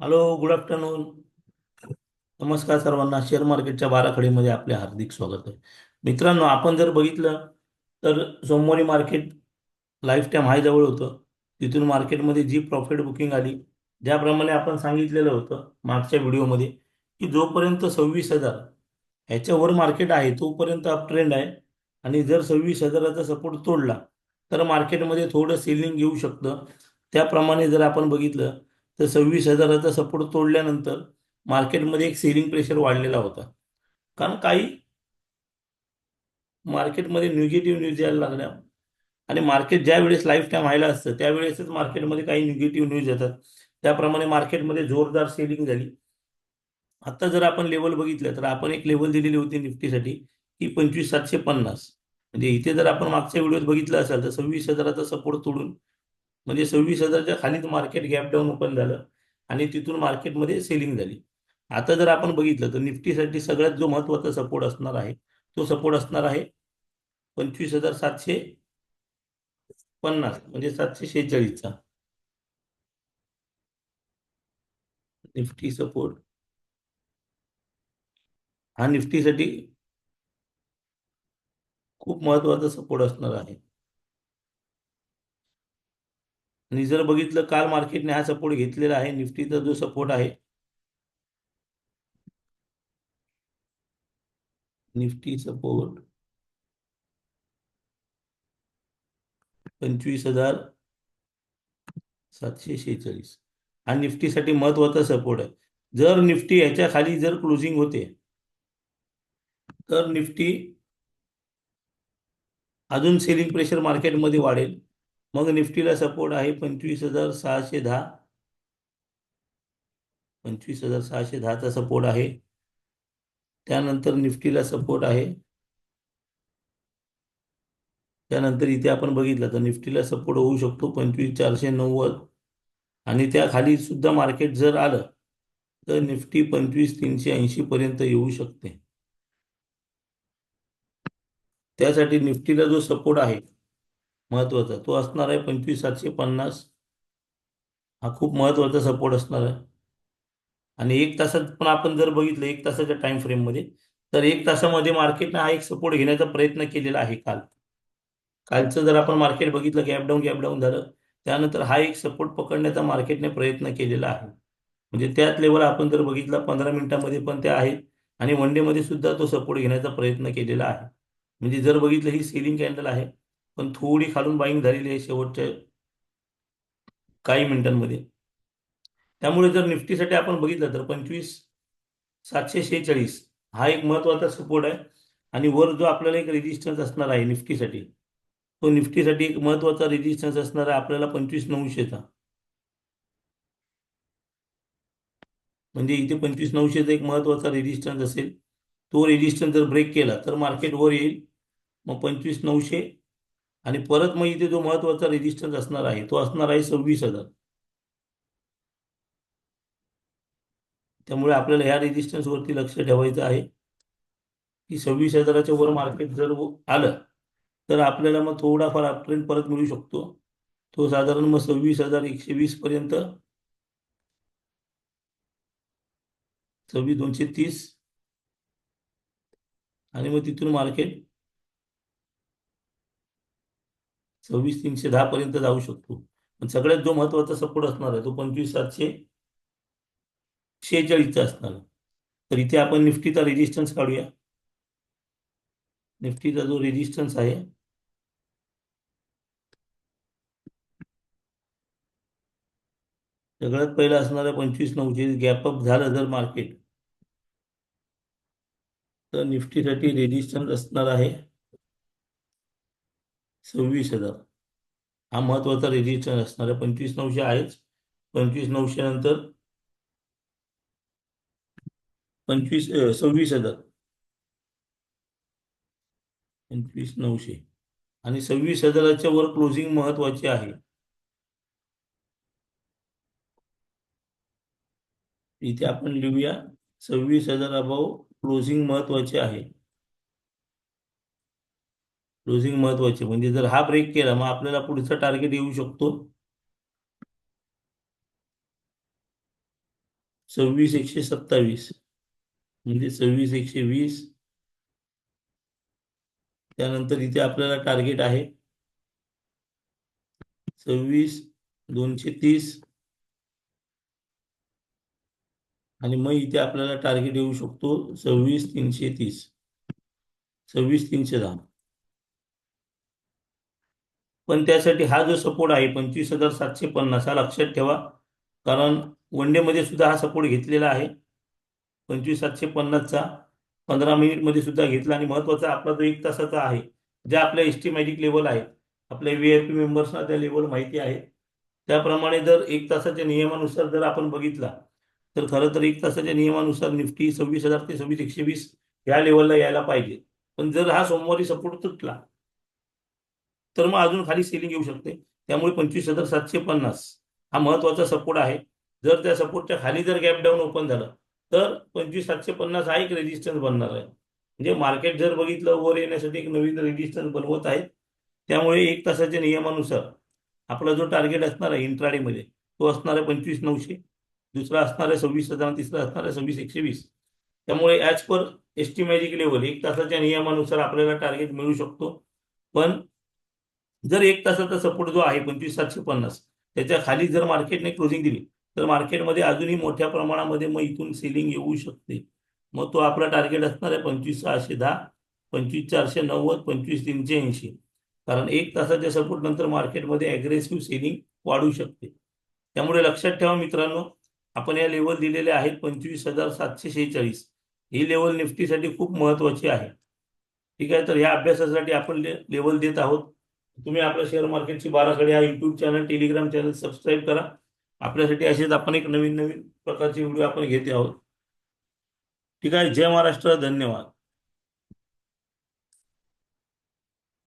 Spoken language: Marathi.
हॅलो गुड आफ्टरनून नमस्कार सर्वांना. शेअर मार्केटच्या बाराखडीमध्ये आपले हार्दिक स्वागत आहे. मित्रांनो आपण जर बघितलं तर सोमवारी मार्केट लाईफ टाईम हाय जवळ होतं. तिथून मार्केटमध्ये जी प्रॉफिट बुकिंग आली ज्याप्रमाणे आपण सांगितलेलं होतं मागच्या व्हिडिओमध्ये की जोपर्यंत सव्वीस हजार ह्याच्यावर मार्केट आहे तोपर्यंत अप ट्रेंड आहे. आणि जर सव्वीस हजाराचा सपोर्ट तोडला तर मार्केटमध्ये थोडं सेलिंग येऊ शकतं. त्याप्रमाणे जर आपण बघितलं तर सव्वीस हजाराचा सपोर्ट तोडल्यानंतर मार्केटमध्ये एक सेलिंग प्रेशर वाढलेला होता. कारण काही मार्केटमध्ये निगेटिव्ह न्यूज यायला लागल्या आणि मार्केट ज्या वेळेस लाईफ टाईम व्हायला असतं त्यावेळेसच मार्केटमध्ये काही निगेटिव्ह न्यूज येतात. त्याप्रमाणे मार्केटमध्ये जोरदार सेलिंग झाली. आता जर आपण लेवल बघितलं तर आपण एक लेवल दिलेली होती निफ्टीसाठी की पंचवीस सातशे पन्नास. म्हणजे इथे जर आपण मागच्या व्हिडिओत बघितलं असेल तर सव्वीस हजाराचा सपोर्ट तोडून म्हणजे सव्वीस हजारच्या खालीच मार्केट गॅप डाऊन ओपन झालं आणि तिथून मार्केटमध्ये सेलिंग झाली. आता जर आपण बघितलं तर निफ्टीसाठी सगळ्यात जो महत्त्वाचा सपोर्ट असणार आहे तो सपोर्ट असणार आहे पंचवीस हजार सातशे पन्नास म्हणजे सातशे शेहेचाळीसचा. निफ्टी सपोर्ट हा निफ्टीसाठी खूप महत्त्वाचा सपोर्ट असणार आहे. आणि जर बघितलं काल मार्केटने हा सपोर्ट घेतलेला आहे निफ्टीचा जो सपोर्ट आहे निफ्टी सपोर्ट पंचवीस हजार सातशे शेहेचाळीस. हा निफ्टीसाठी महत्त्वाचा सपोर्ट आहे. जर निफ्टी याच्या खाली जर क्लोजिंग होते तर निफ्टी अजून सेलिंग प्रेशर मार्केटमध्ये वाढेल. मग निफ्टीला सपोर्ट आहे पंचवीस हजार सहाशे दहा. पंचवीस हजार सहाशे दहाचा सपोर्ट आहे. त्यानंतर निफ्टीला सपोर्ट आहे. त्यानंतर इथे आपण बघितलं तर निफ्टीला सपोर्ट होऊ शकतो पंचवीस चारशे नव्वद. आणि त्या खाली सुद्धा मार्केट जर आलं तर निफ्टी पंचवीस तीनशे ऐंशी पर्यंत येऊ शकते. त्यासाठी निफ्टीला जो सपोर्ट आहे महत्त्वाचा तो असणार आहे पंचवीस सातशे पन्नास. हा खूप महत्त्वाचा सपोर्ट असणार आहे. आणि एक तासात पण आपण जर बघितलं एक तासाच्या टाइम फ्रेममध्ये तर एक तासामध्ये मार्केटने हा एक सपोर्ट घेण्याचा प्रयत्न केलेला आहे काल. कालचं जर आपण मार्केट बघितलं गॅप डाऊन गॅप डाऊन झालं त्यानंतर हा एक सपोर्ट पकडण्याचा मार्केटने प्रयत्न केलेला आहे. म्हणजे त्याच लेवल आपण जर बघितला पंधरा मिनिटांमध्ये पण त्या आहेत. आणि वन डेमध्ये सुद्धा तो सपोर्ट घेण्याचा प्रयत्न केलेला आहे. म्हणजे जर बघितलं ही सेलिंग कॅन्डल आहे. पण थोडी खालून बाईंग झालेली आहे शेवटच्या काही मिनिटांमध्ये. त्यामुळे जर निफ्टीसाठी आपण बघितलं तर पंचवीस सातशे शेहेचाळीस हा एक महत्त्वाचा सपोर्ट आहे. आणि वर जो आपल्याला एक रेजिस्टन्स असणार आहे निफ्टीसाठी तो निफ्टीसाठी एक महत्त्वाचा रेजिस्टन्स असणार आहे आपल्याला पंचवीस नऊशेचा. म्हणजे इथे पंचवीस नऊशेचा एक महत्त्वाचा रेजिस्टन्स असेल. तो रेजिस्टन्स जर ब्रेक केला तर मार्केट वर येईल. मग पंचवीस नऊशे आणि परत मग इथे जो महत्त्वाचा रेजिस्टन्स असणार आहे तो असणार आहे सव्वीस हजार. त्यामुळे आपल्याला ह्या रेजिस्टन्स वरती लक्ष ठेवायचं आहे. की सव्वीस हजाराच्या वर मार्केट जर आलं तर आपल्याला मग थोडाफार अपट्रेंड परत मिळू शकतो. तो साधारण मग सव्वीस हजार एकशे वीस पर्यंत. सव्वीस दोनशे तीस. आणि मग तिथून मार्केट सव्वीस तीनशे दहा पर्यंत जाऊ शकतो. पण सगळ्यात जो महत्त्वाचा सपोर्ट असणार आहे तो पंचवीस सातशे शेहेचाळीसचा असणार आहे. तर इथे आपण निफ्टीचा रेजिस्टन्स काढूया. निफ्टीचा जो रेजिस्टन्स आहे सगळ्यात पहिला असणार आहे पंचवीस नऊशे गॅप अप झालं जर मार्केट तर निफ्टीसाठी रेजिस्टन्स असणार आहे. सव्वीस हजार. हा महत्त्वाचा रेजिस्टन्स असणार आहे. पंचवीस नऊशे आहेच. पंचवीस नऊशे नंतर पंचवीस सव्वीस हजार. पंचवीस नऊशे. आणि सव्वीस हजाराच्या वर क्लोजिंग महत्त्वाचे आहे. इथे आपण लिहूया सव्वीस हजार अभाव क्लोजिंग महत्त्वाचे आहे. क्लोजिंग महत्त्वाचे म्हणजे जर हा ब्रेक केला मग आपल्याला पुढचा टार्गेट येऊ शकतो. सव्वीस एकशे सत्तावीस. म्हणजे सव्वीस एकशे वीस. त्यानंतर इथे आपल्याला टार्गेट आहे. सव्वीस दोनशे तीस. आणि मग इथे आपल्याला टार्गेट येऊ शकतो सव्वीस तीनशे तीस. सव्वीस तीनशे दहा. पण त्यासाठी हा जो सपोर्ट आहे पंचवीस हजार सातशे पन्नास हा लक्षात ठेवा. कारण वन डेमध्ये सुद्धा हा सपोर्ट घेतलेला आहे. पंचवीस सातशे पन्नासचा पंधरा मिनिटमध्ये सुद्धा घेतला आणि महत्त्वाचा आपला जो एक तासाचा आहे ज्या आपल्या एस्टिमॅटिक लेवल आहेत आपल्या व्ही आय पी मेंबर्सना त्या लेवल माहिती आहे. त्याप्रमाणे जर एक तासाच्या नियमानुसार जर आपण बघितला तर खरं तर एक तासाच्या नियमानुसार निफ्टी सव्वीस हजार ते सव्वीस एकशे वीस ह्या लेवलला यायला पाहिजे. पण जर हा सोमवारी सपोर्ट तुटला तर मग अजून खाली सेलिंग येऊ शकते. त्यामुळे पंचवीस हजार सातशे पन्नास हा महत्त्वाचा सपोर्ट आहे. जर त्या सपोर्टच्या खाली जर गॅप डाऊन ओपन झालं तर पंचवीस सातशे पन्नास हा एक रेजिस्टन्स बनणार आहे. म्हणजे मार्केट जर बघितलं वर येण्यासाठी एक नवीन रेजिस्टन्स बनवत आहे. त्यामुळे एक तासाच्या नियमानुसार आपला जो टार्गेट असणार आहे इंट्राडेमध्ये तो असणार आहे पंचवीस नऊशे दुसरा असणार आहे सव्वीस हजार तिसरा असणार आहे सव्वीस एकशे वीस. त्यामुळे as per S T magic level एक तासाच्या नियमानुसार आपल्याला टार्गेट मिळू शकतो. पण जर एक तासाचा सपोर्ट जो आहे पंचवीस सातशे पन्नास त्याच्याखाली जर मार्केटने क्लोजिंग दिली तर मार्केटमध्ये अजूनही मोठ्या प्रमाणामध्ये मग इथून सेलिंग येऊ शकते. मग तो आपला टार्गेट असणार आहे पंचवीस सहाशे दहा पंचवीस चारशे नव्वद पंचवीस तीनशे ऐंशी. कारण एक तासाच्या सपोर्ट नंतर मार्केटमध्ये अग्रेसिव्ह सेलिंग वाढू शकते. त्यामुळे लक्षात ठेवा मित्रांनो आपण या लेवल दिलेले आहेत पंचवीस हजार सातशे शेहेचाळीस. ही लेवल निफ्टीसाठी खूप महत्वाची आहे. ठीक आहे तर ह्या अभ्यासासाठी आपण लेवल देत आहोत. तुम्ही आपल्या शेअर मार्केटची बाराखडी हा YouTube channel Telegram channel subscribe करा. आपल्यासाठी असेच आपण एक नवीन नवीन प्रकारचे व्हिडिओ आपण घेते आहोत. ठीक आहे? जय महाराष्ट्र. धन्यवाद.